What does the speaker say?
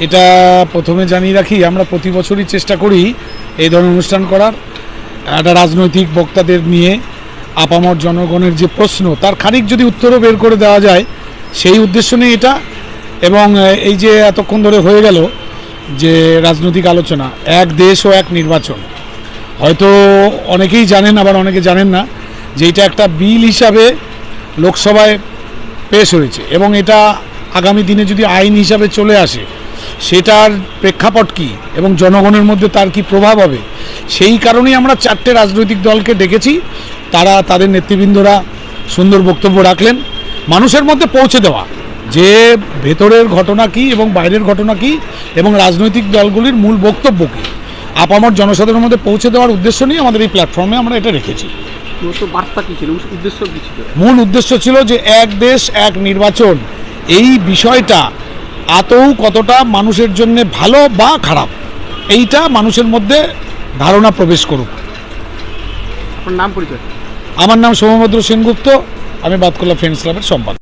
এটা প্রথমে জানিয়ে রাখি, আমরা প্রতি বছরই চেষ্টা করি এই ধরনের অনুষ্ঠান করার। একটা রাজনৈতিক বক্তাদের নিয়ে আপামর জনগণের যে প্রশ্ন, তার খানিক যদি উত্তরও বের করে দেওয়া যায়, সেই উদ্দেশ্য নিয়ে এটা। এবং এই যে এতক্ষণ ধরে হয়ে গেল যে রাজনৈতিক আলোচনা, এক দেশ ও এক নির্বাচন। হয়তো অনেকেই জানেন, আবার অনেকে জানেন না, যে এটা একটা বিল হিসাবে লোকসভায় পেশ হয়েছে। এবং এটা আগামী দিনে যদি আইন হিসাবে চলে আসে সেটার প্রেক্ষাপট কী এবং জনগণের মধ্যে তার কি প্রভাব হবে? সেই কারণেই আমরা চারটে রাজনৈতিক দলকে ডেকেছি। তারা তাদের নেতৃবৃন্দরা সুন্দর বক্তব্য রাখলেন। মানুষের মধ্যে পৌঁছে দেওয়া যে ভেতরের ঘটনা কী এবং বাইরের ঘটনা কী এবং রাজনৈতিক দলগুলির মূল বক্তব্য কী আপামর জনসাধারণের মধ্যে পৌঁছে দেওয়ার উদ্দেশ্য নিয়ে আমাদের এই প্ল্যাটফর্মে আমরা এটা রেখেছি। মূল উদ্দেশ্য ছিল যে এক দেশ এক নির্বাচন এই বিষয়টা আদৌ কতটা মানুষের জন্য ভালো বা খারাপ? এইটা মানুষের মধ্যে ধারণা প্রবেশ করুক। আপনার নাম পরিচয়? আমার নাম সৌমভদ্র সেনগুপ্ত আমি বাতকুল্লা ফ্রেন্ডস ক্লাবের সম্পাদক।